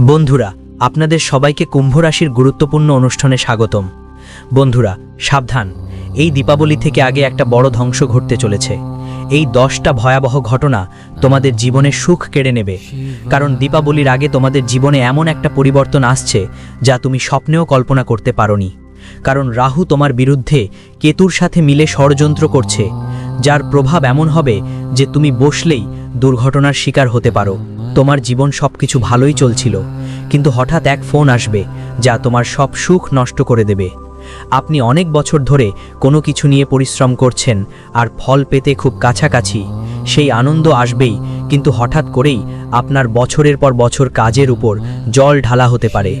বন্ধুরা, আপনাদের সবাইকে কুম্ভ রাশির গুরুত্বপূর্ণ অনুষ্ঠানে স্বাগতম। বন্ধুরা, সাবধান, এই দীপাবলি থেকে আগে একটা বড় ধ্বংস ঘটতে চলেছে। এই দশটা ভয়াবহ ঘটনা তোমাদের জীবনে সুখ কেড়ে নেবে। কারণ দীপাবলির আগে তোমাদের জীবনে এমন একটা পরিবর্তন আসছে যা তুমি স্বপ্নেও কল্পনা করতে পারোনি। কারণ রাহু তোমার বিরুদ্ধে কেতুর সাথে মিলে ষড়যন্ত্র করছে, যার প্রভাব এমন হবে যে তুমি বসলেই দুর্ঘটনার শিকার হতে পারো। তোমার জীবন সবকিছু ভালোই চলছিল, কিন্তু হঠাৎ এক ফোন আসবে যা তোমার সব সুখ নষ্ট করে দেবে। আপনি অনেক বছর ধরে কোনো কিছু নিয়ে পরিশ্রম করছেন আর ফল পেতে খুব কাছাকাছি, সেই আনন্দ আসবেই, কিন্তু হঠাৎ করেই আপনার বছরের পর বছর কাজের উপর জল ঢালা হতে পারে।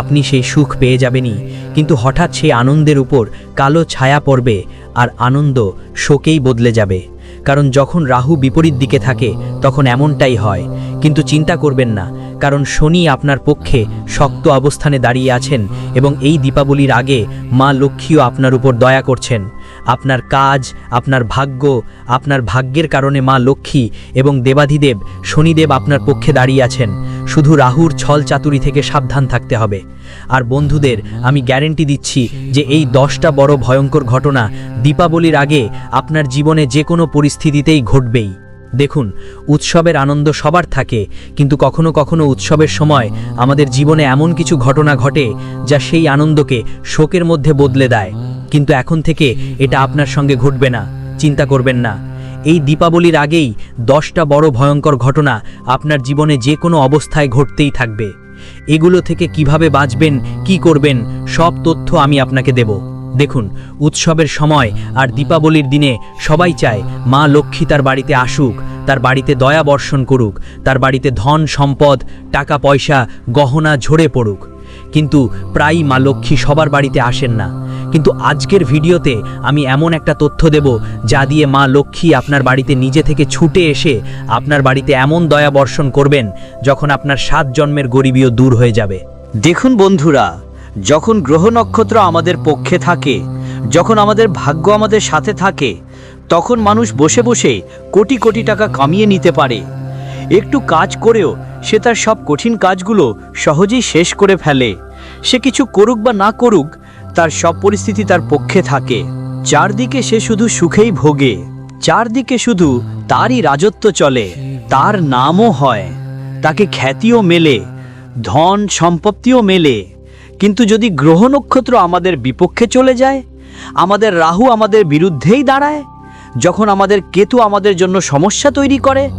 আপনি সেই সুখ পেয়ে যাবেনই, কিন্তু হঠাৎ সেই আনন্দের উপর কালো ছায়া পড়বে আর আনন্দ শোকেই বদলে যাবে। কারণ যখন রাহু বিপরীত দিকে থাকে, তখন এমনটাই হয়। কিন্তু চিন্তা করবেন না, কারণ শনি আপনার পক্ষে শক্ত অবস্থানে দাঁড়িয়ে আছেন এবং এই দীপাবলির আগে মা লক্ষ্মীও আপনার উপর দয়া করছেন। আপনার কাজ, আপনার ভাগ্য, আপনার ভাগ্যের কারণে মা লক্ষ্মী এবং দেবাধিদেব, শনিদেব আপনার পক্ষে দাঁড়িয়ে আছেন। শুধু রাহুর ছল চাতুরি থেকে সাবধান থাকতে হবে। আর বন্ধুদের, আমি গ্যারেন্টি দিচ্ছি যে এই দশটা বড় ভয়ঙ্কর ঘটনা দীপাবলির আগে আপনার জীবনে যে কোনো পরিস্থিতিতেই ঘটবেই। দেখুন, উৎসবের আনন্দ সবার থাকে, কিন্তু কখনো কখনো উৎসবের সময় আমাদের জীবনে এমন কিছু ঘটনা ঘটে যা সেই আনন্দকে শোকের মধ্যে বদলে দেয়। কিন্তু এখন থেকে এটা আপনার সঙ্গে ঘটবে না, চিন্তা করবেন না। এই দীপাবলির আগেই দশটা বড় ভয়ঙ্কর ঘটনা আপনার জীবনে যে কোনো অবস্থায় ঘটতেই থাকবে। এগুলো থেকে কীভাবে বাঁচবেন, কি করবেন, সব তথ্য আমি আপনাকে দেব। দেখুন, উৎসবের সময় আর দীপাবলির দিনে সবাই চায় মা লক্ষ্মী তার বাড়িতে আসুক, তার বাড়িতে দয়া বর্ষণ করুক, তার বাড়িতে ধন, সম্পদ, টাকা, পয়সা, গহনা ঝরে পড়ুক। কিন্তু প্রায়ই মা লক্ষ্মী সবার বাড়িতে আসেন না। কিন্তু আজকের ভিডিওতে আমি এমন একটা তথ্য দেব যা দিয়ে মা লক্ষ্মী আপনার বাড়িতে নিজে থেকে ছুটে এসে আপনার বাড়িতে এমন দয়া বর্ষণ করবেন যখন আপনার সাত জন্মের গরিবীও দূর হয়ে যাবে। দেখুন বন্ধুরা, যখন গ্রহ নক্ষত্র আমাদের পক্ষে থাকে, যখন আমাদের ভাগ্য আমাদের সাথে থাকে, তখন মানুষ বসে বসে কোটি কোটি টাকা কামিয়ে নিতে পারে। একটু কাজ করেও সে তার সব কঠিন কাজগুলো সহজেই শেষ করে ফেলে। সে কিছু করুক বা না করুক তার সব পরিস্থিতি তার পক্ষে থাকে। চারদিকে সে শুধু সুখেই ভোগে। চারদিকে শুধু তারই রাজত্ব চলে, তার নামও হয়। তাকে খ্যাতিও মেলে, ধন সম্পত্তিও মেলে। কিন্তু যদি গ্রহ নক্ষত্র আমাদের বিপক্ষে চলে যায়, আমাদের রাহু আমাদের বিরুদ্ধেই দাঁড়ায়, যখন আমাদের কেতু আমাদের জন্য সমস্যা তৈরি করে,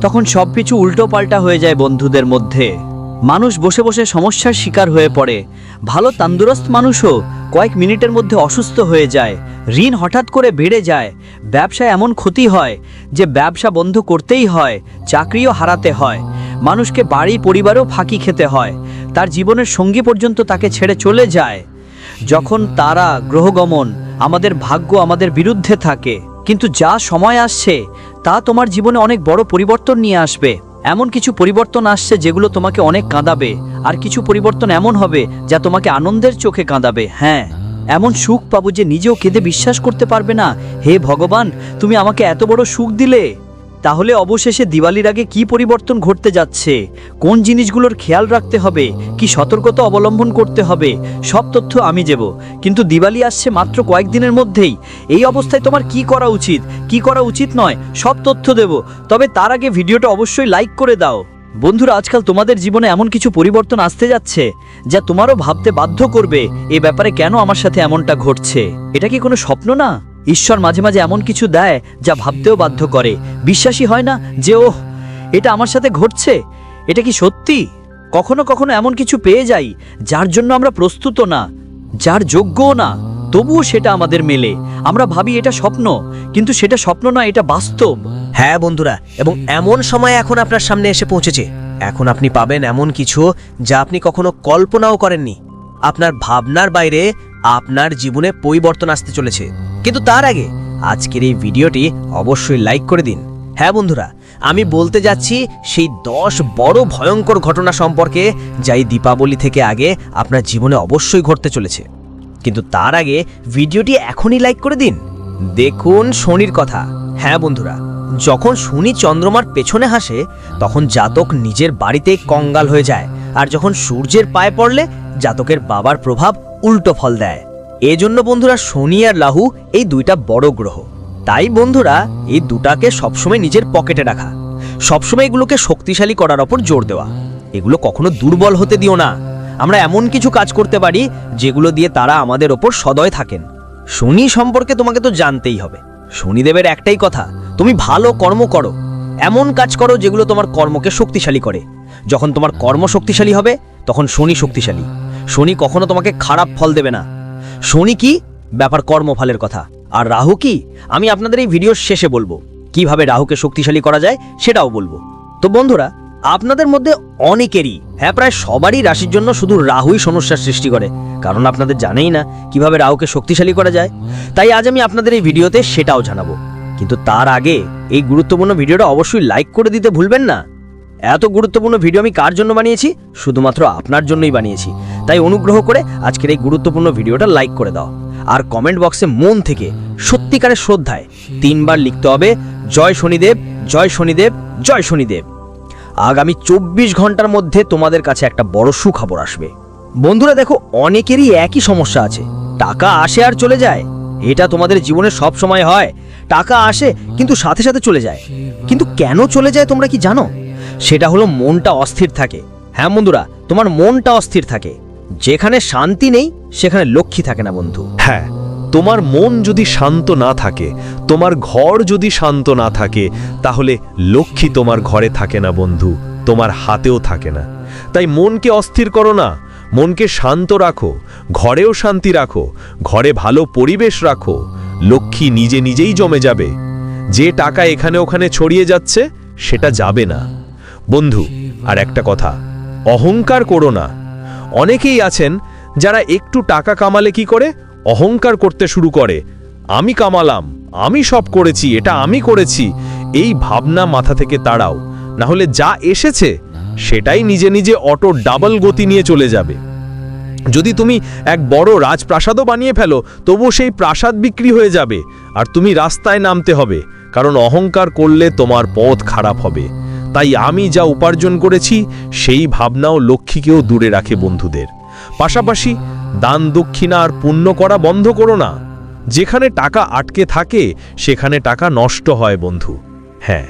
তখন সব কিছু উল্টোপাল্টা হয়ে যায় বন্ধুদের মধ্যে। মানুষ বসে বসে সমস্যার শিকার হয়ে পড়ে। ভালো তান্দুরস্ত মানুষও কয়েক মিনিটের মধ্যে অসুস্থ হয়ে যায়। ঋণ হঠাৎ করে বেড়ে যায়। ব্যবসায় এমন ক্ষতি হয় যে ব্যবসা বন্ধ করতেই হয়, চাকরিও হারাতে হয়। মানুষকে বাড়ি, পরিবারও ফাঁকি খেতে হয়। তার জীবনের সঙ্গী পর্যন্ত তাকে ছেড়ে চলে যায়। যখন তারা গ্রহগমন আমাদের ভাগ্য আমাদের বিরুদ্ধে থাকে। কিন্তু যা সময় আসছে, তা তোমার জীবনে অনেক বড় পরিবর্তন নিয়ে আসবে। এমন কিছু পরিবর্তন আসছে যেগুলো তোমাকে অনেক কাঁদাবে, আর কিছু পরিবর্তন এমন হবে যা তোমাকে আনন্দের চোখে কাঁদাবে হ্যাঁ। এমন সুখ পাবো যে নিজেও কেঁদে বিশ্বাস করতে পারবে না, হে ভগবান, তুমি আমাকে এত বড় সুখ দিলে? তাহলে অবশেষে দিওয়ালির আগে কি পরিবর্তন ঘটতে যাচ্ছে? কোন জিনিসগুলোর খেয়াল রাখতে হবে? কি সতর্কতা অবলম্বন করতে হবে? সব তথ্য আমি দেব। কিন্তু দিওয়ালি আসছে মাত্র কয়েকদিনের মধ্যেই। এই অবস্থায় তোমার কি করা উচিত? কি করা উচিত নয়, সব তথ্য দেব। তবে তার আগে ভিডিওটা অবশ্যই লাইক করে দাও। বন্ধুরা, আজকাল তোমাদের জীবনে এমন কিছু পরিবর্তন আসতে যাচ্ছে, যা তোমারও ভাবতে বাধ্য করবে। এ ব্যাপারে কেন আমার সাথে এমনটা ঘটছে? এটা কি কোনো স্বপ্ন না? ঈশ্বর মাঝে মাঝে এমন কিছু দেয় যা ভাবতেও বাধ্য করে। বিশ্বাসী হয় না যে, ওহ, এটা আমার সাথে ঘটছে। এটা কি সত্যি? কখনো কখনো এমন কিছু পেয়ে যাই যার জন্য আমরা প্রস্তুত না, যার যোগ্যও না। তবুও সেটা আমাদের মেলে। আমরা ভাবি এটা স্বপ্ন, কিন্তু সেটা স্বপ্ন না এটা বাস্তব। হ্যাঁ বন্ধুরা, এবং এমন সময় এখন আপনার সামনে এসে পৌঁছেছে। এখন আপনি পাবেন এমন কিছু যা আপনি কখনো কল্পনাও করেননি। আপনার ভাবনার বাইরে আপনার জীবনে পরিবর্তন আসতে চলেছে। কিন্তু তার আগে আজকের এই ভিডিওটি অবশ্যই লাইক করে দিন। হ্যাঁ বন্ধুরা, আমি বলতে যাচ্ছি সেই দশ বড় ভয়ঙ্কর ঘটনা সম্পর্কে যা এই দীপাবলি থেকে আগে আপনার জীবনে অবশ্যই ঘটতে চলেছে। কিন্তু তার আগে ভিডিওটি এখনই লাইক করে দিন। দেখুন শনির কথা। হ্যাঁ বন্ধুরা, যখন শনি চন্দ্রমার পেছনে হাসে, তখন জাতক নিজের বাড়িতেই কঙ্গাল হয়ে যায়। আর যখন সূর্যের পায়ে পড়লে, জাতকের বাবার প্রভাব উল্টো ফল দেয়। এজন্য বন্ধুরা শনি আর রাহু এই দুইটা বড় গ্রহ। তাই বন্ধুরা, এই দুটাকে সবসময় নিজের পকেটে রাখা। সবসময় এগুলোকে শক্তিশালী করার ওপর জোর দেওয়া। এগুলো কখনো দুর্বল হতে দিও না। আমরা এমন কিছু কাজ করতে পারি, যেগুলো দিয়ে তারা আমাদের ওপর সদয় থাকেন। শনি সম্পর্কে তোমাকে তো জানতেই হবে। শনিদেবের একটাই কথা, তুমি ভালো কর্ম করো। এমন কাজ করো যেগুলো তোমার কর্মকে শক্তিশালী করে। যখন তোমার কর্ম শক্তিশালী হবে, তখন শনি শক্তিশালী। শনি কখনো তোমাকে খারাপ ফল দেবে না। শনি কি? ব্যাপার কর্মফলের কথা। আর রাহু কি? আমি আপনাদের এই ভিডিওর শেষে বলব। কীভাবে রাহুকে শক্তিশালী করা যায় সেটাও বলব। তো বন্ধুরা, আপনাদের মধ্যে অনেকেরই হ্যাঁ প্রায় সবারই রাশির জন্য শুধু রাহুই সমস্যার সৃষ্টি করে। কারণ আপনাদের জানেই না কীভাবে রাহুকে শক্তিশালী করা যায়। তাই আজ আমি আপনাদের এই ভিডিওতে সেটাও জানাব। কিন্তু তার আগে এই গুরুত্বপূর্ণ ভিডিওটা অবশ্যই লাইক করে দিতে ভুলবেন না। এত গুরুত্বপূর্ণ ভিডিও আমি কার জন্য বানিয়েছি? শুধুমাত্র আপনার জন্যই বানিয়েছি। তাই অনুগ্রহ করে আজকের এই গুরুত্বপূর্ণ ভিডিওটা লাইক করে দাও। আর কমেন্ট বক্সে মন থেকে সত্যিকারের শ্রদ্ধায় তিনবার লিখতে হবে, জয় শনিদেব জয় শনিদেব জয় শনিদেব। আগামী চব্বিশ ঘণ্টার মধ্যে তোমাদের কাছে একটা বড় সুখবর আসবে। বন্ধুরা, দেখো, অনেকেরই একই সমস্যা আছে। টাকা আসে আর চলে যায়। এটা তোমাদের জীবনে সব সময় হয়। টাকা আসে, কিন্তু সাথে সাথে চলে যায়। কিন্তু কেন চলে যায় তোমরা কি জানো? সেটা হলো মনটা অস্থির থাকে। হ্যাঁ বন্ধুরা, তোমার মনটা অস্থির থাকে। যেখানে শান্তি নেই, সেখানে লক্ষ্মী থাকে না বন্ধু। হ্যাঁ তোমার মন যদি শান্ত না থাকে, তোমার ঘর যদি শান্ত না থাকে, তাহলে লক্ষ্মী তোমার ঘরে থাকে না বন্ধু, তোমার হাতেও থাকে না। তাই মনকে অস্থির করো না, মনকে শান্ত রাখো, ঘরেও শান্তি রাখো, ঘরে ভালো পরিবেশ রাখো, লক্ষ্মী নিজে নিজেই জমে যাবে। যে টাকা এখানে ওখানে ছড়িয়ে যাচ্ছে, সেটা যাবে না। বন্ধু, আর একটা কথা, অহংকার করো না। অনেকেই আছেন যারা একটু টাকা কামালে কি করে? অহংকার করতে শুরু করে। আমি কামালাম, আমি সব করেছি, এটা আমি করেছি। এই ভাবনা মাথা থেকে তাড়াও না হলে যা এসেছে, সেটাই নিজে নিজে অটো ডাবল গতি নিয়ে চলে যাবে। যদি তুমি এক বড় রাজপ্রাসাদও বানিয়ে ফেলো তবু সেই প্রাসাদ বিক্রি হয়ে যাবে, আর তুমি রাস্তায় নামতে হবে, কারণ অহংকার করলে তোমার পথ খারাপ হবে। তাই আমি যা উপার্জন করেছি, সেই ভাবনাও লক্ষ্মীকেও দূরে রাখে বন্ধুদের। পাশাপাশি দান দক্ষিণা আর পুণ্য করা বন্ধ করো না। যেখানে টাকা আটকে থাকে, সেখানে টাকা নষ্ট হয় বন্ধু। হ্যাঁ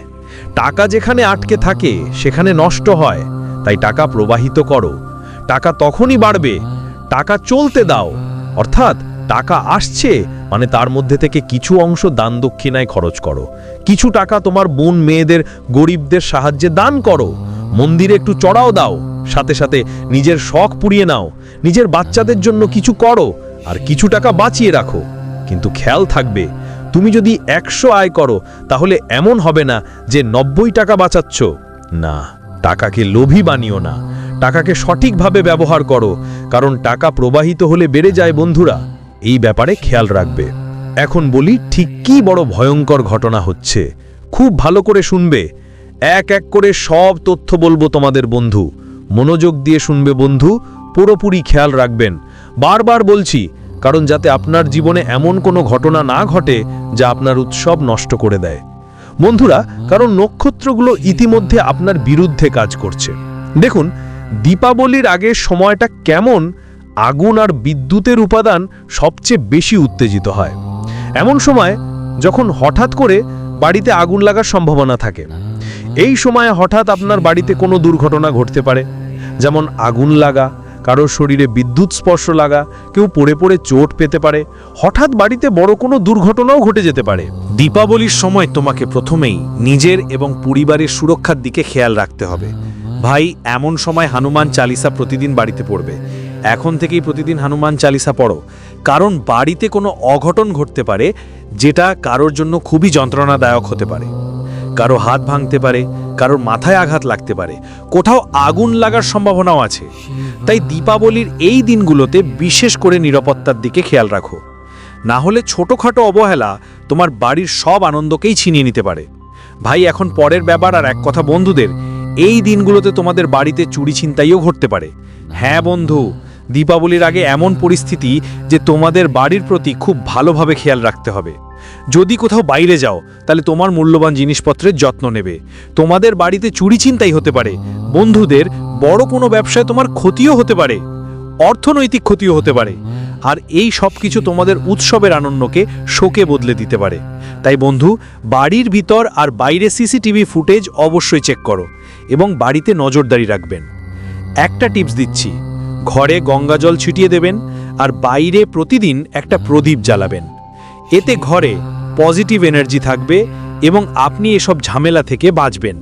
টাকা যেখানে আটকে থাকে, সেখানে নষ্ট হয়। তাই টাকা প্রবাহিত করো। টাকা তখনই বাড়বে, টাকা চলতে দাও। অর্থাৎ টাকা আসছে মানে তার মধ্যে থেকে কিছু অংশ দান দক্ষিণায় খরচ করো। কিছু টাকা তোমার বোন মেয়েদের গরিবদের সাহায্যে দান করো। মন্দিরে একটু চড়াও দাও, সাথে সাথে নিজের শখ পুড়িয়ে নাও, নিজের বাচ্চাদের জন্য কিছু করো আর কিছু টাকা বাঁচিয়ে রাখো। কিন্তু খেয়াল থাকবে, তুমি যদি একশো আয় করো, তাহলে এমন হবে না যে নব্বই টাকা বাঁচাচ্ছ। না, টাকাকে লোভী বানিও না, টাকাকে সঠিকভাবে ব্যবহার করো, কারণ টাকা প্রবাহিত হলে বেড়ে যায় বন্ধুরা। এই ব্যাপারে খেয়াল রাখবে। এখন বলি, ঠিক কি বড় ভয়ঙ্কর ঘটনা হচ্ছে? খুব ভালো করে শুনবে। এক এক করে সব তথ্য বলব তোমাদের বন্ধু। মনোযোগ দিয়ে শুনবে বন্ধু, পুরোপুরি খেয়াল রাখবেন। বারবার বলছি, কারণ যাতে আপনার জীবনে এমন কোনো ঘটনা না ঘটে যা আপনার উৎসব নষ্ট করে দেয়। বন্ধুরা, কারণ নক্ষত্রগুলো ইতিমধ্যে আপনার বিরুদ্ধে কাজ করছে। দেখুন, দীপাবলির আগের সময়টা কেমন, আগুন আর বিদ্যুতের উপাদান সবচেয়ে বেশি উত্তেজিত হয়। এমন সময় যখন হঠাৎ করে বাড়িতে আগুন লাগার সম্ভাবনা থাকে, এই সময় হঠাৎ আপনার বাড়িতে কোনো দুর্ঘটনা ঘটতে পারে। যেমন আগুন লাগা কারোর শরীরে বিদ্যুৎ স্পর্শ লাগা, কেউ পড়ে পড়ে চোট পেতে পারে, হঠাৎ বাড়িতে বড় কোনো দুর্ঘটনাও ঘটে যেতে পারে। দীপাবলির সময় তোমাকে প্রথমেই নিজের এবং পরিবারের সুরক্ষার দিকে খেয়াল রাখতে হবে। ভাই, এমন সময় হনুমান চালিসা প্রতিদিন বাড়িতে পড়বে। এখন থেকেই প্রতিদিন হনুমান চালিসা পড়ো। কারণ বাড়িতে কোনো অঘটন ঘটতে পারে যেটা কারোর জন্য খুবই যন্ত্রণাদায়ক হতে পারে। কারও হাত ভাঙতে পারে, কারোর মাথায় আঘাত লাগতে পারে, কোথাও আগুন লাগার সম্ভাবনাও আছে। তাই দীপাবলির এই দিনগুলোতে বিশেষ করে নিরাপত্তার দিকে খেয়াল রাখো। না হলে ছোটোখাটো অবহেলা তোমার বাড়ির সব আনন্দকেই ছিনিয়ে নিতে পারে। ভাই, এখন পরের ব্যাপার আর এক কথা বন্ধুদের, এই দিনগুলোতে তোমাদের বাড়িতে চুরি ছিনতাইও ঘটতে পারে। হ্যাঁ বন্ধু দীপাবলির আগে এমন পরিস্থিতি যে তোমাদের বাড়ির প্রতি খুব ভালোভাবে খেয়াল রাখতে হবে। যদি কোথাও বাইরে যাও তাহলে তোমার মূল্যবান জিনিসপত্রের যত্ন নেবে। তোমাদের বাড়িতে চুরি চিন্তাই হতে পারে। বন্ধুদের বড় কোনো ব্যবসায় তোমার ক্ষতিও হতে পারে। অর্থনৈতিক ক্ষতিও হতে পারে। আর এই সব কিছু তোমাদের উৎসবের আনন্দকে শোকে বদলে দিতে পারে। তাই বন্ধু বাড়ির ভিতর আর বাইরে সিসিটিভি ফুটেজ অবশ্যই চেক করো এবং বাড়িতে নজরদারি রাখবেন। একটা টিপস দিচ্ছি। ঘরে গঙ্গা জল ছিটিয়ে দেবেন আর বাইরে প্রতিদিন একটা প্রদীপ জ্বালাবেন। এতে ঘরে পজিটিভ এনার্জি থাকবে এবং আপনি এসব ঝামেলা থেকে বাঁচবেন।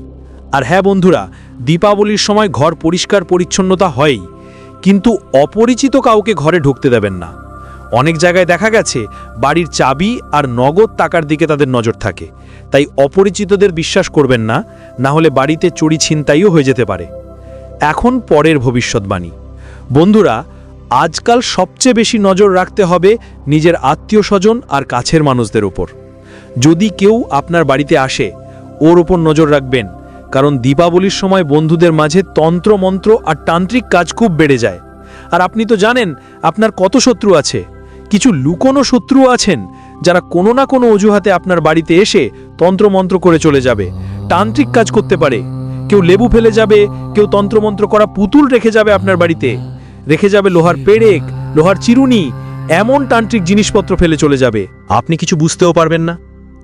আর হ্যাঁ বন্ধুরা, দীপাবলির সময় ঘর পরিষ্কার পরিচ্ছন্নতা হয়ই, কিন্তু অপরিচিত কাউকে ঘরে ঢুকতে দেবেন না। অনেক জায়গায় দেখা গেছে, বাড়ির চাবি আর নগদ টাকার দিকে তাদের নজর থাকে। তাই অপরিচিতদের বিশ্বাস করবেন না না হলে বাড়িতে চুরি ছিনতাইও হয়ে যেতে পারে। এখন পরের ভবিষ্যৎবাণী। বন্ধুরা, আজকাল সবচেয়ে বেশি নজর রাখতে হবে নিজের আত্মীয় স্বজন আর কাছের মানুষদের উপর। যদি কেউ আপনার বাড়িতে আসে, ওর ওপর নজর রাখবেন, কারণ দীপাবলির সময় বন্ধুদের মাঝে তন্ত্রমন্ত্র আর তান্ত্রিক কাজ খুব বেড়ে যায়। আর আপনি তো জানেন, আপনার কত শত্রু আছে। কিছু লুকোনো শত্রু আছেন, যারা কোনো না কোনো অজুহাতে আপনার বাড়িতে এসে তন্ত্রমন্ত্র করে চলে যাবে, তান্ত্রিক কাজ করতে পারে। কেউ লেবু ফেলে যাবে, কেউ তন্ত্রমন্ত্র করা পুতুল রেখে যাবে আপনার বাড়িতে। রেখে যাবে লোহার পেরেক লোহার চিরুনি এমন তান্ত্রিক জিনিসপত্র ফেলে চলে যাবে। আপনি কিছু বুঝতেও পারবেন না।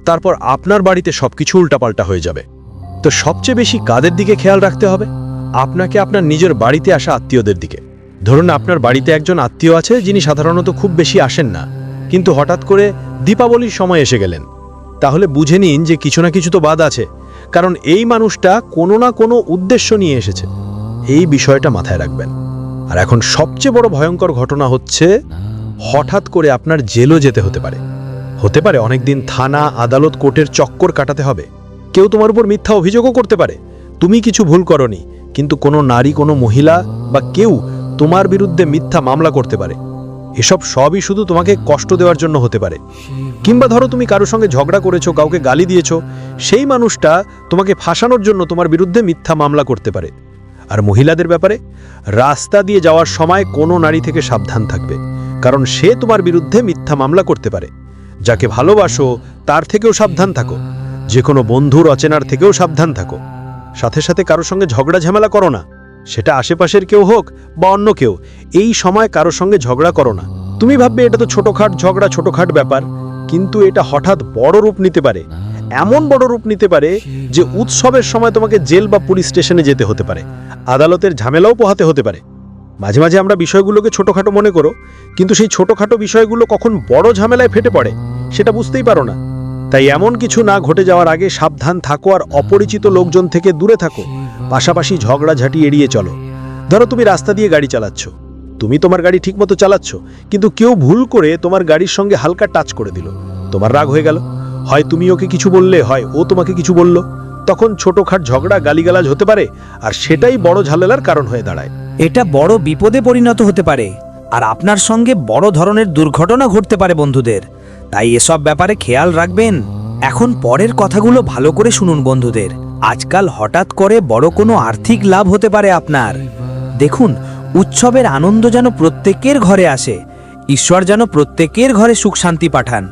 তারপর আপনার বাড়িতে সবকিছু উল্টাপাল্টা হয়ে যাবে। তো সবচেয়ে বেশি কাদের দিকে খেয়াল রাখতে হবে? আপনাকে আপনার নিজের বাড়িতে আসা আত্মীয়দের দিকে। ধরুন আপনার বাড়িতে একজন আত্মীয় আছে যিনি সাধারণত খুব বেশি আসেন না। কিন্তু হঠাৎ করে দীপাবলির সময় এসে গেলেন। তাহলে বুঝে নিন যে কিছু না কিছু তো বাদ আছে। কারণ এই মানুষটা কোনো না কোনো উদ্দেশ্য নিয়ে এসেছে। এই বিষয়টা মাথায় রাখবেন। আর এখন সবচেয়ে বড় ভয়ঙ্কর ঘটনা হচ্ছে হঠাৎ করে আপনার জেলও যেতে হতে পারে। হতে পারে অনেকদিন থানা, আদালত, কোর্টের চক্কর কাটাতে হবে। কেউ তোমার উপর মিথ্যা অভিযোগও করতে পারে। তুমি কিছু ভুল করনি, কিন্তু কোনো নারী, কোনো মহিলা বা কেউ তোমার বিরুদ্ধে মিথ্যা মামলা করতে পারে। এসব সবই শুধু তোমাকে কষ্ট দেওয়ার জন্য হতে পারে। কিংবা ধরো তুমি কারোর সঙ্গে ঝগড়া করেছ, কাউকে গালি দিয়েছ, সেই মানুষটা তোমাকে ফাঁসানোর জন্য তোমার বিরুদ্ধে মিথ্যা মামলা করতে পারে। আর মহিলাদের ব্যাপারে, রাস্তা দিয়ে যাওয়ার সময় কোনো নারী থেকে সাবধান থাকবে, কারণ সে তোমার বিরুদ্ধে মিথ্যা মামলা করতে পারে। যাকে ভালোবাসো, তার থেকেও সাবধান থাকো। যে কোনো বন্ধুর অচেনার থেকেও সাবধান থাকো। সাথে সাথে কারোর সঙ্গে ঝগড়া ঝামেলা করো না। সেটা আশেপাশের কেউ হোক বা অন্য কেউ, এই সময় কারও সঙ্গে ঝগড়া করো না। তুমি ভাববে এটা তো ছোটখাট ঝগড়া, ছোটখাট ব্যাপার, কিন্তু এটা হঠাৎ বড় রূপ নিতে পারে। এমন বড় রূপ নিতে পারে যে উৎসবের সময় তোমাকে জেল বা পুলিশ স্টেশনে যেতে হতে পারে। আদালতের ঝামেলাও পোহাতে হতে পারে। মাঝে মাঝে আমরা বিষয়গুলোকে ছোটখাটো মনে করো, কিন্তু সেই ছোটখাটো বিষয়গুলো কখন বড় ঝামেলায় ফেটে পড়ে, সেটা বুঝতেই পারো না। তাই এমন কিছু না ঘটে যাওয়ার আগে সাবধান থাকো আর অপরিচিত লোকজন থেকে দূরে থাকো। পাশাপাশি ঝগড়াঝাটি এড়িয়ে চলো। ধরো তুমি রাস্তা দিয়ে গাড়ি চালাচ্ছ। তুমি তোমার গাড়ি ঠিকমতো চালাচ্ছ, কিন্তু কেউ ভুল করে তোমার গাড়ির সঙ্গে হালকা টাচ করে দিল। তোমার রাগ হয়ে গেল। হয় তুমি ওকে কিছু বললে, হয় ও তোমাকে কিছু বলল। তখন ছোটখাট ঝগড়া গালিগালাজ হতে পারে, আর সেটাই বড় ঝামেলার কারণ হয়ে দাঁড়ায়। এটা বড় বিপদে পরিণত হতে পারে, আর আপনার সঙ্গে বড় ধরনের দুর্ঘটনা ঘটতে পারে বন্ধুদের। তাই এসব ব্যাপারে খেয়াল রাখবেন। এখন পরের কথাগুলো ভালো করে শুনুন বন্ধুদের। আজকাল হঠাৎ করে বড় কোনো আর্থিক লাভ হতে পারে আপনার। দেখুন, উৎসবের আনন্দ যেন প্রত্যেকের ঘরে আসে। ঈশ্বর যেন প্রত্যেকের ঘরে সুখ শান্তি পাঠান।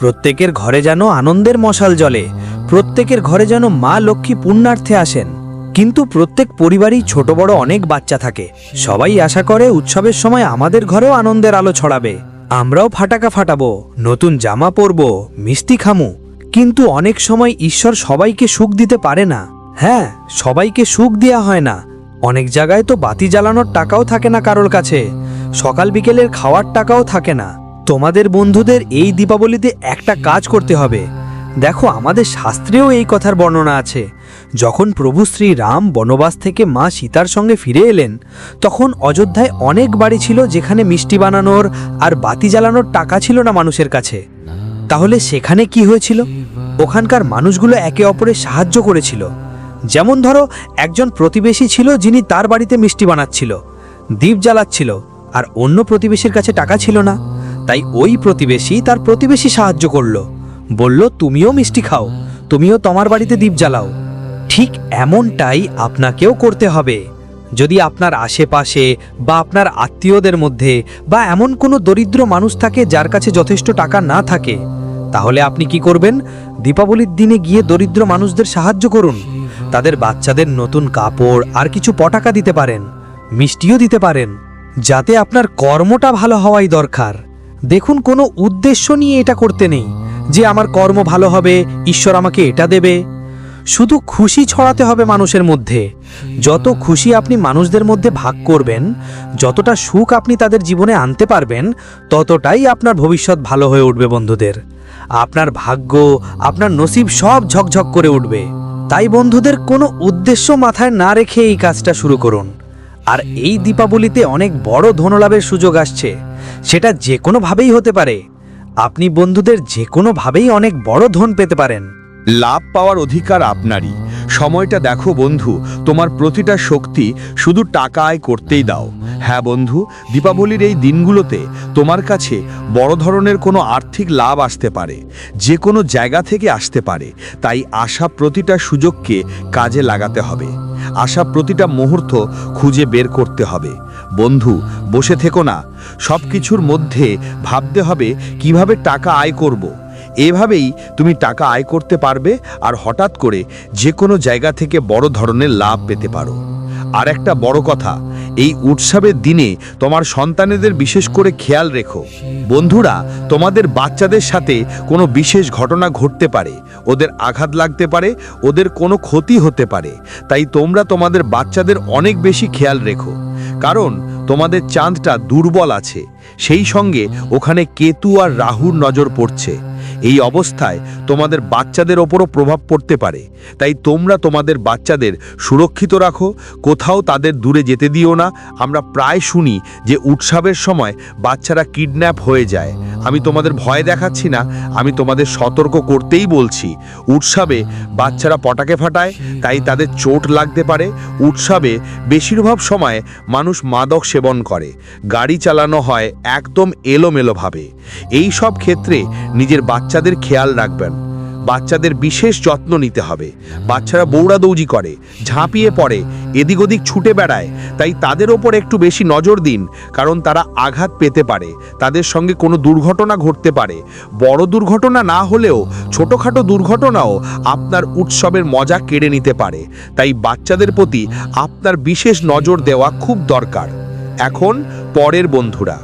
প্রত্যেকের ঘরে যেন আনন্দের মশাল জ্বলে, প্রত্যেকের ঘরে যেন মা লক্ষ্মী পুণ্যার্থে আসেন। কিন্তু প্রত্যেক পরিবারই ছোট বড় অনেক বাচ্চা থাকে। সবাই আশা করে উৎসবের সময় আমাদের ঘরেও আনন্দের আলো ছড়াবে। আমরাও ফাটাকা ফাটাবো, নতুন জামা পরবো, মিষ্টি খামু। কিন্তু অনেক সময় ঈশ্বর সবাইকে সুখ দিতে পারে না। হ্যাঁ সবাইকে সুখ দেয়া হয় না। অনেক জায়গায় তো বাতি জ্বালানোর টাকাও থাকে না কারোর কাছে। সকাল বিকেলের খাওয়ার টাকাও থাকে না। তোমাদের বন্ধুদের এই দীপাবলিতে একটা কাজ করতে হবে। দেখো, আমাদের শাস্ত্রেও এই কথার বর্ণনা আছে। যখন প্রভু শ্রী রাম বনবাস থেকে মা সীতার সঙ্গে ফিরে এলেন, তখন অযোধ্যায় অনেক বাড়ি ছিল যেখানে মিষ্টি বানানোর আর বাতি জ্বালানোর টাকা ছিল না মানুষের কাছে। তাহলে সেখানে কি হয়েছিল? ওখানকার মানুষগুলো একে অপরের সাহায্য করেছিল। যেমন ধরো, একজন প্রতিবেশী ছিল যিনি তার বাড়িতে মিষ্টি বানাচ্ছিল দ্বীপ জ্বালাচ্ছিল, আর অন্য প্রতিবেশীর কাছে টাকা ছিল না। তাই ওই প্রতিবেশী তার প্রতিবেশী সাহায্য করল। বলল, তুমিও মিষ্টি খাও, তুমিও তোমার বাড়িতে দ্বীপ জ্বালাও। ঠিক এমনটাই আপনাকেও করতে হবে। যদি আপনার আশেপাশে বা আপনার আত্মীয়দের মধ্যে বা এমন কোনো দরিদ্র মানুষ থাকে যার কাছে যথেষ্ট টাকা না থাকে, তাহলে আপনি কি করবেন? দীপাবলির দিনে গিয়ে দরিদ্র মানুষদের সাহায্য করুন। তাদের বাচ্চাদের নতুন কাপড় আর কিছু পটাকা দিতে পারেন, মিষ্টিও দিতে পারেন, যাতে আপনার কর্মটা ভালো হওয়াই দরকার। দেখুন কোনো উদ্দেশ্য নিয়ে এটা করতে নেই, যে আমার কর্ম ভালো হবে, ঈশ্বর আমাকে এটা দেবে। শুধু খুশি ছড়াতে হবে মানুষের মধ্যে। যত খুশি আপনি মানুষদের মধ্যে ভাগ করবেন, যতটা সুখ আপনি তাদের জীবনে আনতে পারবেন, ততটাই আপনার ভবিষ্যৎ ভালো হয়ে উঠবে বন্ধুদের। আপনার ভাগ্য, আপনার নসিব সব ঝকঝক করে উঠবে। তাই বন্ধুদের কোনো উদ্দেশ্য মাথায় না রেখে এই কাজটা শুরু করুন। আর এই দীপাবলিতে অনেক বড় ধনলাভের সুযোগ আসছে। সেটা যে কোনোভাবেই হতে পারে। আপনি বন্ধুদের যে কোনোভাবেই অনেক বড় ধন পেতে পারেন। লাভ পাওয়ার অধিকার আপনারই। সময়টা দেখো বন্ধু, তোমার প্রতিটা শক্তি শুধু টাকা আয় করতেই দাও। হ্যাঁ বন্ধু, দীপাবলির এই দিনগুলোতে তোমার কাছে বড় ধরনের কোনো আর্থিক লাভ আসতে পারে, যে কোনো জায়গা থেকে আসতে পারে। তাই আসা প্রতিটা সুযোগকে কাজে লাগাতে হবে। আসা প্রতিটা মুহূর্ত খুঁজে বের করতে হবে। বন্ধু, বসে থেকো না। সব কিছুর মধ্যে ভাবতে হবে কীভাবে টাকা আয় করব। এভাবেই তুমি টাকা আয় করতে পারবে আর হঠাৎ করে যে কোনো জায়গা থেকে বড় ধরনের লাভ পেতে পারো। আর একটা বড় কথা, এই উৎসবের দিনে তোমার সন্তানেদের বিশেষ করে খেয়াল রেখো। বন্ধুরা, তোমাদের বাচ্চাদের সাথে কোনো বিশেষ ঘটনা ঘটতে পারে। ওদের আঘাত লাগতে পারে, ওদের কোনো ক্ষতি হতে পারে। তাই তোমরা তোমাদের বাচ্চাদের অনেক বেশি খেয়াল রেখো। কারণ তোমাদের চাঁদটা দুর্বল আছে। সেই সঙ্গে ওখানে কেতু আর রাহুর নজর পড়ছে। এই অবস্থায় তোমাদের বাচ্চাদের ওপরও প্রভাব পড়তে পারে। তাই তোমরা তোমাদের বাচ্চাদের সুরক্ষিত রাখো, কোথাও তাদের দূরে যেতে দিও না। আমরা প্রায় শুনি যে উৎসবের সময় বাচ্চারা কিডন্যাপ হয়ে যায়। আমি তোমাদের ভয় দেখাচ্ছি না, আমি তোমাদের সতর্ক করতেই বলছি। উৎসবে বাচ্চারা পটাকে ফাটায়, তাই তাদের চোট লাগতে পারে। উৎসবে বেশিরভাগ সময় মানুষ মাদক সেবন করে। গাড়ি চালানো হয় একদম এলোমেলোভাবে। এই সব ক্ষেত্রে নিজের বাচ্চাদের খেয়াল রাখবেন। বাচ্চাদের বিশেষ যত্ন নিতে হবে। বাচ্চারা বৌড়াদৌজি করে, ঝাঁপিয়ে পড়ে এদিক ওদিক ছুটে বেড়ায়। তাই তাদের ওপর একটু বেশি নজর দিন, কারণ তারা আঘাত পেতে পারে। তাদের সঙ্গে কোনো দুর্ঘটনা ঘটতে পারে। বড় দুর্ঘটনা না হলেও ছোটোখাটো দুর্ঘটনাও আপনার উৎসবের মজা কেড়ে নিতে পারে। তাই বাচ্চাদের প্রতি আপনার বিশেষ নজর দেওয়া খুব দরকার। এখন পরের বন্ধুরা।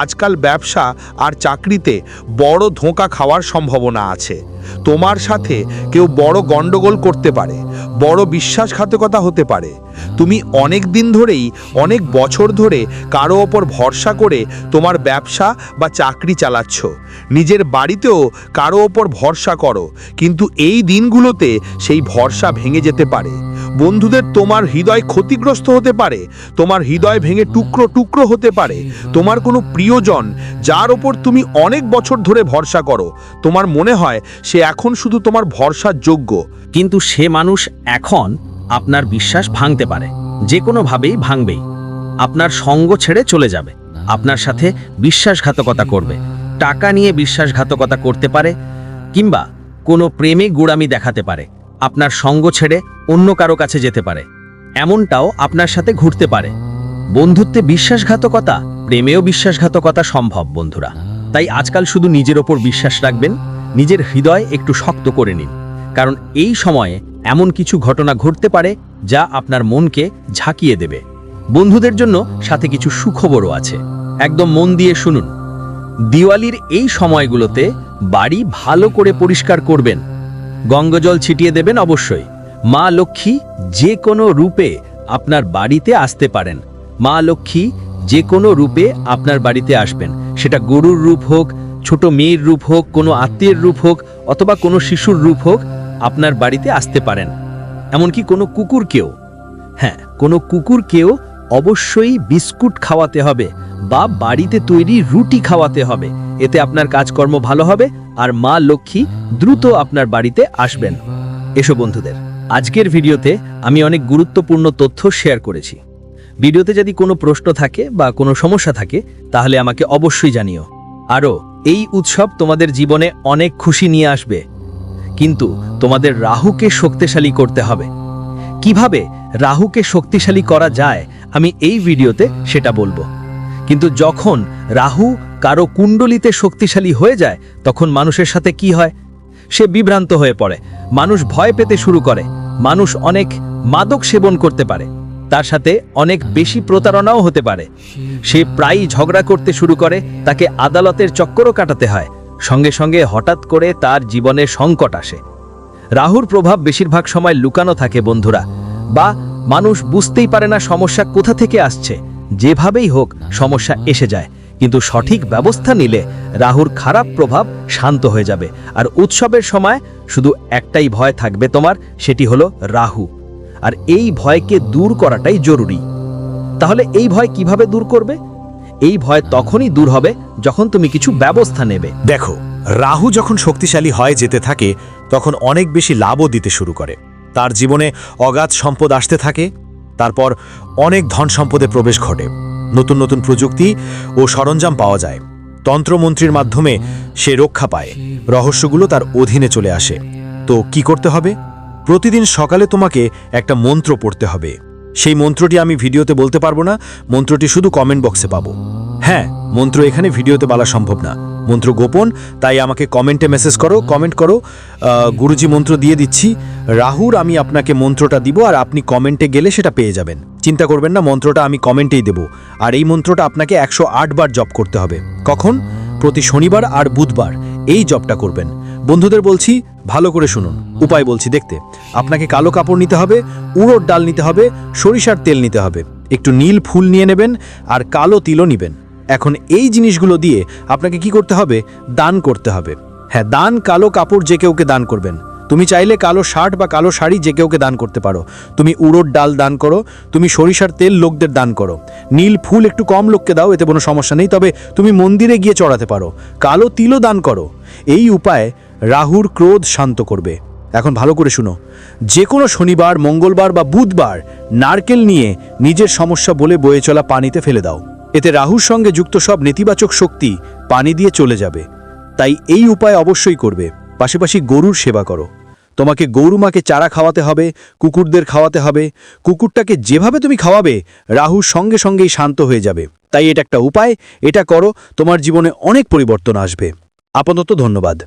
আজকাল ব্যবসা আর চাকরিতে বড় ধোঁকা খাওয়ার সম্ভাবনা আছে। তোমার সাথে কেউ বড় গন্ডগোল করতে পারে, বড় বিশ্বাসঘাতকতা হতে পারে। তুমি অনেক দিন ধরেই, অনেক বছর ধরে কারও ওপর ভরসা করে তোমার ব্যবসা বা চাকরি চালাচ্ছ। নিজের বাড়িতেও কারও ওপর ভরসা করো, কিন্তু এই দিনগুলোতে সেই ভরসা ভেঙে যেতে পারে। বন্ধুদের তোমার হৃদয় ক্ষতিগ্রস্ত হতে পারে, তোমার হৃদয় ভেঙে টুকরো টুকরো হতে পারে। তোমার কোনো প্রিয়জন, যার ওপর তুমি অনেক বছর ধরে ভরসা করো, তোমার মনে হয় সে এখন শুধু তোমার ভরসার যোগ্য। কিন্তু সে মানুষ এখন আপনার বিশ্বাস ভাঙতে পারে, যে কোনোভাবেই ভাঙবেই। আপনার সঙ্গ ছেড়ে চলে যাবে, আপনার সাথে বিশ্বাসঘাতকতা করবে, টাকা নিয়ে বিশ্বাসঘাতকতা করতে পারে, কিংবা কোনো প্রেমে গুড়ামি দেখাতে পারে। আপনার সঙ্গ ছেড়ে অন্য কারও কাছে যেতে পারে। এমনটাও আপনার সাথে ঘুরতে পারে। বন্ধুত্বে বিশ্বাসঘাতকতা, প্রেমেও বিশ্বাসঘাতকতা সম্ভব, বন্ধুরা। তাই আজকাল শুধু নিজের ওপর বিশ্বাস রাখবেন, নিজের হৃদয় একটু শক্ত করে নিন। কারণ এই সময়ে এমন কিছু ঘটনা ঘটতে পারে যা আপনার মনকে ঝাঁকিয়ে দেবে। বন্ধুদের জন্য সাথে কিছু সুখবরও আছে। একদম মন দিয়ে শুনুন। দিওয়ালির এই সময়গুলোতে বাড়ি ভালো করে পরিষ্কার করবেন গঙ্গাজল ছিটিয়ে দেবেন অবশ্যই। মা লক্ষ্মী যে কোনো রূপে আপনার বাড়িতে আসতে পারেন। মা লক্ষ্মী যে কোনো রূপে আপনার বাড়িতে আসবেন। সেটা গরুর রূপ হোক, ছোট মেয়ের রূপ হোক, কোনো আত্মীয়ের রূপ হোক, অথবা কোনো শিশুর রূপ হোক, আপনার বাড়িতে আসতে পারেন। এমনকি কোনো কুকুরকেও। হ্যাঁ কোনো কুকুরকেও অবশ্যই বিস্কুট খাওয়াতে হবে বা বাড়িতে তৈরি রুটি খাওয়াতে হবে। এতে আপনার কাজকর্ম ভালো হবে আর মা লক্ষ্মী দ্রুত আপনার বাড়িতে আসবেন। এসো বন্ধুদের, আজকের ভিডিওতে আমি অনেক গুরুত্বপূর্ণ তথ্য শেয়ার করেছি। ভিডিওতে যদি কোনো প্রশ্ন থাকে বা কোনো সমস্যা থাকে, তাহলে আমাকে অবশ্যই জানিও। আরও, এই উৎসব তোমাদের জীবনে অনেক খুশি নিয়ে আসবে। কিন্তু তোমাদের রাহুকে শক্তিশালী করতে হবে। কীভাবে রাহুকে শক্তিশালী করা যায়, আমি এই ভিডিওতে সেটা বলব। কিন্তু যখন রাহু কারও কুণ্ডলিতে শক্তিশালী হয়ে যায়, তখন মানুষের সাথে কি হয়? সে বিভ্রান্ত হয়ে পড়ে। মানুষ ভয় পেতে শুরু করে। মানুষ অনেক মাদক সেবন করতে পারে। তার সাথে অনেক বেশি প্রতারণাও হতে পারে। সে প্রায়ই ঝগড়া করতে শুরু করে। তাকে আদালতের চক্করও কাটাতে হয়। সঙ্গে সঙ্গে হঠাৎ করে তার জীবনে সংকট আসে। রাহুর প্রভাব বেশিরভাগ সময় লুকানো থাকে বন্ধুরা। বা মানুষ বুঝতেই পারে না সমস্যা কোথা থেকে আসছে। যেভাবেই হোক সমস্যা এসে যায়, কিন্তু সঠিক ব্যবস্থা নিলে রাহুর খারাপ প্রভাব শান্ত হয়ে যাবে। আর উৎসবের সময় শুধু একটাই ভয় থাকবে তোমার, সেটি হলো রাহু। আর এই ভয়কে দূর করাটাই জরুরি। তাহলে এই ভয় কীভাবে দূর করবে? এই ভয় তখনই দূর হবে যখন তুমি কিছু ব্যবস্থা নেবে। দেখো, রাহু যখন শক্তিশালী হয় যেতে থাকে, তখন অনেক বেশি লাভও দিতে শুরু করে। তার জীবনে অগাধ সম্পদ আসতে থাকে তারপর অনেক ধন সম্পদে প্রবেশ ঘটে। নতুন নতুন প্রযুক্তি ও সরঞ্জাম পাওয়া যায়। তন্ত্রমন্ত্রীর মাধ্যমে সে রক্ষা পায়। রহস্যগুলো তার অধীনে চলে আসে। তো কি করতে হবে? প্রতিদিন সকালে তোমাকে একটা মন্ত্র পড়তে হবে। সেই মন্ত্রটি আমি ভিডিওতে বলতে পারব না। মন্ত্রটি শুধু কমেন্ট বক্সে পাবো। হ্যাঁ মন্ত্র এখানে ভিডিওতে বলা সম্ভব না। মন্ত্র গোপন, তাই আমাকে কমেন্টে মেসেজ করো কমেন্ট করো। গুরুজি মন্ত্র দিয়ে দিচ্ছি রাহুর আমি আপনাকে মন্ত্রটা দিব আর আপনি কমেন্টে গেলে সেটা পেয়ে যাবেন। চিন্তা করবেন না, মন্ত্রটা আমি কমেন্টেই দেব। আর এই মন্ত্রটা আপনাকে একশো বার জপ করতে হবে। কখন? প্রতি শনিবার আর বুধবার। এই জবটা করবেন। বন্ধুদের বলছি, ভালো করে শুনুন। উপায় বলছি দেখতে। আপনাকে কালো কাপড় নিতে হবে, উড়োর ডাল নিতে হবে, সরিষার তেল নিতে হবে। একটু নীল ফুল নিয়ে নেবেন আর কালো তিলও নেবেন। এখন এই জিনিসগুলো দিয়ে আপনাকে কি করতে হবে? দান করতে হবে। হ্যাঁ দান কালো কাপড় যে কেউকে দান করবেন। তুমি চাইলে কালো শার্ট বা কালো শাড়ি যে কেউকে দান করতে পারো। তুমি উড়োর ডাল দান করো, তুমি সরিষার তেল লোকদের দান করো। নীল ফুল একটু কম লোককে দাও, এতে কোনো সমস্যা নেই, তবে তুমি মন্দিরে গিয়ে চড়াতে পারো। কালো তিলও দান করো। এই উপায় রাহুর ক্রোধ শান্ত করবে। এখন ভালো করে শুনো। যে কোনো শনিবার, মঙ্গলবার বা বুধবার নারকেল নিয়ে নিজের সমস্যা বলে বয়ে চলা পানিতে ফেলে দাও। এতে রাহুর সঙ্গে যুক্ত সব নেতিবাচক শক্তি পানি দিয়ে চলে যাবে। তাই এই উপায় অবশ্যই করবে। পাশাপাশি গরুর সেবা করো। তোমাকে গরুমাকে চারা খাওয়াতে হবে, কুকুরদের খাওয়াতে হবে। কুকুরটাকে যেভাবে তুমি খাওয়াবে, রাহু সঙ্গে সঙ্গেই শান্ত হয়ে যাবে। তাই এটা একটা উপায়, এটা করো, তোমার জীবনে অনেক পরিবর্তন আসবে। আপাতত ধন্যবাদ।